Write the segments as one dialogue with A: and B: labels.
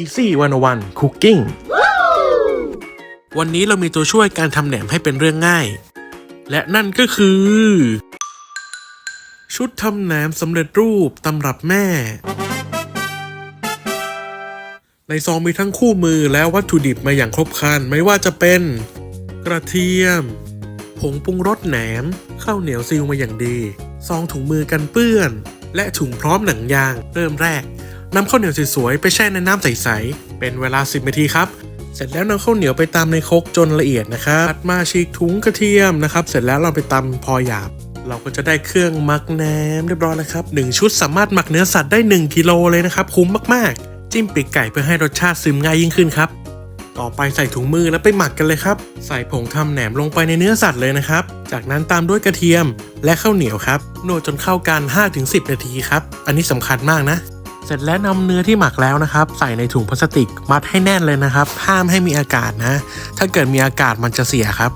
A: Easy 101 Cooking วันนี้เรามีตัวช่วยการทำแหนมให้เป็นเรื่องง่าย และนั่นก็คือ ชุดทำแหนมสำเร็จรูปตำรับแม่ ในซองมีทั้งคู่มือและวัตถุดิบมาอย่างครบครันไม่ว่าจะเป็น กระเทียม ผงปรุงรสแหนม ข้าวเหนียวซีลมาอย่างดี ซองถุงมือกันเปื้อน และถุงพร้อมหนังยาง เริ่มแรก นำข้าวเหนียวสวยๆไปแช่ในน้ำใสๆ เป็นเวลา 10 นาทีครับ เสร็จแล้วนำข้าวเหนียวไปตำในครกจนละเอียดนะครับตัดมาฉีกถุงกระเทียมนะครับ เสร็จแล้วเราไปตำพอหยาบ เราก็จะได้เครื่องหมักแหนมเรียบร้อยแล้วครับหนึ่งชุดสามารถหมักเนื้อสัตว์ได้ 1กิโลเลยนะครับ คุ้มมากๆ จิ้มปีกไก่เพื่อให้รสชาติซึมง่ายยิ่งขึ้นครับ ต่อไปใส่ถุงมือแล้วไปหมักกันเลยครับ ใส่ผงทำแหนมลงไปในเนื้อสัตว์เลยนะครับ จากนั้นตามด้วยกระเทียมและข้าวเหนียวครับ นวดจนเข้ากัน 5-10 นาทีครับ อันนี้สำคัญมากนะ ร็จแล้วนำเนื้อที่หมักแล้วนะครับ ใส่ในถุงพลาสติกมัดให้แน่นเลยนะครับ ห้ามให้มีอากาศนะ ถ้าเกิดมีอากาศมันจะเสียครับ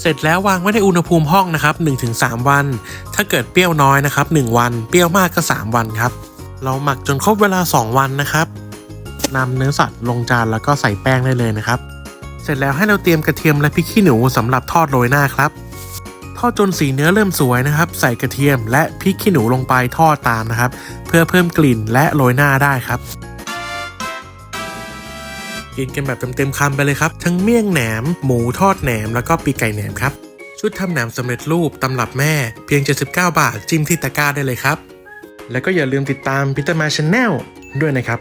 A: เสร็จแล้ววางไว้ในอุณหภูมิห้องนะครับ 1-3 วัน ถ้าเกิดเปรี้ยวน้อยนะครับ 1 วัน เปรี้ยวมากก็ 3 วันครับ เราหมักจนครบเวลา 2 วันนะครับนำเนื้อสัตว์ลงจานแล้วก็ใส่แป้งได้เลยนะครับ เสร็จแล้วให้เราเตรียมกระเทียมและพริกขี้หนูสำหรับทอดโรยหน้าครับ ทอดจนสีเนื้อเริ่มสวยนะครับ ใส่กระเทียมและพริกขี้หนูลงไปทอดตามนะครับ เพื่อเพิ่มกลิ่นและโรยหน้าได้ครับกินกันแบบเต็มๆคำไปเลยครับ ทั้งเมี่ยงแหนม หมูทอดแหนม แล้วก็ปีกไก่แหนมครับ ชุดทำแหนมสำเร็จรูปตำรับแม่ เพียง 79 บาท จิ้มที่ตะกร้าได้เลยครับ แล้วก็อย่าลืมติดตามพิตามาชแนลด้วยนะครับ